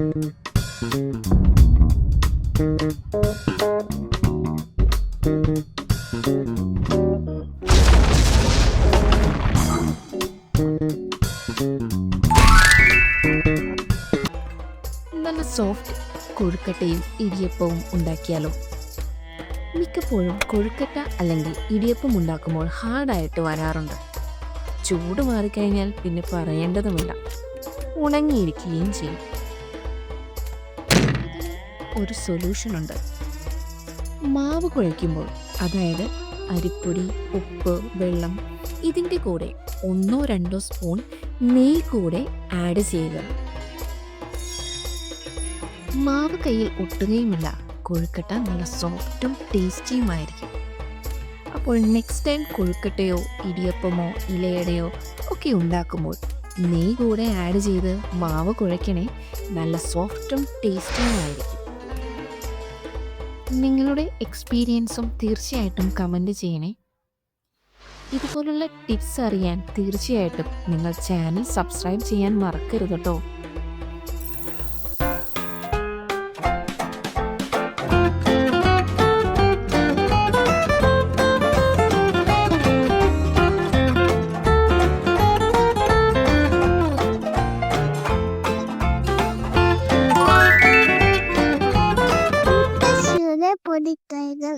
നല്ല സോഫ്റ്റ് കൊഴുക്കട്ടയും ഇടിയപ്പവും ഉണ്ടാക്കിയാലോ? മിക്കപ്പോഴും കൊഴുക്കട്ട അല്ലെങ്കിൽ ഇടിയപ്പം ഉണ്ടാക്കുമ്പോൾ ഹാർഡായിട്ട് വരാറുണ്ട്. ചൂട് മാറിക്കഴിഞ്ഞാൽ പിന്നെ പറയേണ്ടതുമില്ല. ഉണങ്ങിയിരിക്കുകയും ചെയ്യും. ഒരു സൊല്യൂഷൻ ഉണ്ട്. മാവ് കുഴയ്ക്കുമ്പോൾ അതായത് അരിപ്പൊടി ഉപ്പ് വെള്ളം ഇതിന്റെ കൂടെ ഒന്നോ രണ്ടോ സ്പൂൺ നെയ് കൂടെ ആഡ് ചെയ്യുക. മാവ് കയ്യിൽ ഒട്ടുകയുമില്ല. കൊഴുക്കട്ട നല്ല സോഫ്റ്റും ടേസ്റ്റിയുമായിരിക്കും അപ്പോൾ നെക്സ്റ്റ് ടൈം കൊഴുക്കട്ടയോ ഇടിയപ്പമോ ഇലയടയോ ഒക്കെ ഉണ്ടാക്കുമ്പോൾ നെയ് കൂടെ ആഡ് ചെയ്ത് മാവ് കുഴയ്ക്കണേ നല്ല സോഫ്റ്റും ടേസ്റ്റിയുമായിരിക്കും നിങ്ങളുടെ എക്സ്പീരിയൻസും തീർച്ചയായിട്ടും കമന്റ് ചെയ്യണേ. ഇതുപോലുള്ള ടിപ്സ് അറിയാൻ തീർച്ചയായിട്ടും നിങ്ങൾ ചാനൽ സബ്സ്ക്രൈബ് ചെയ്യാൻ മറക്കരുത് കേട്ടോ പശുവിനെ പൊടിക്കൈകൾ